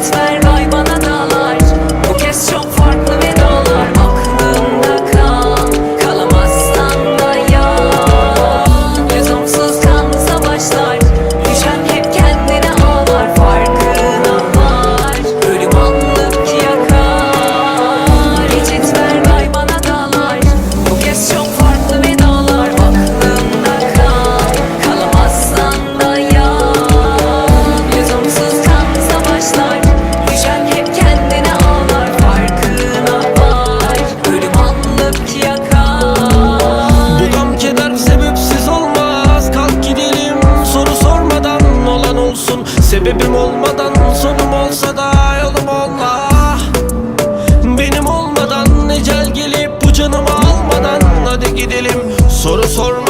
It's my right. Sebebim olmadan sonum olsa da yolum onla Benim olmadan ecel gelip bu canımı almadan. Hadi gidelim soru da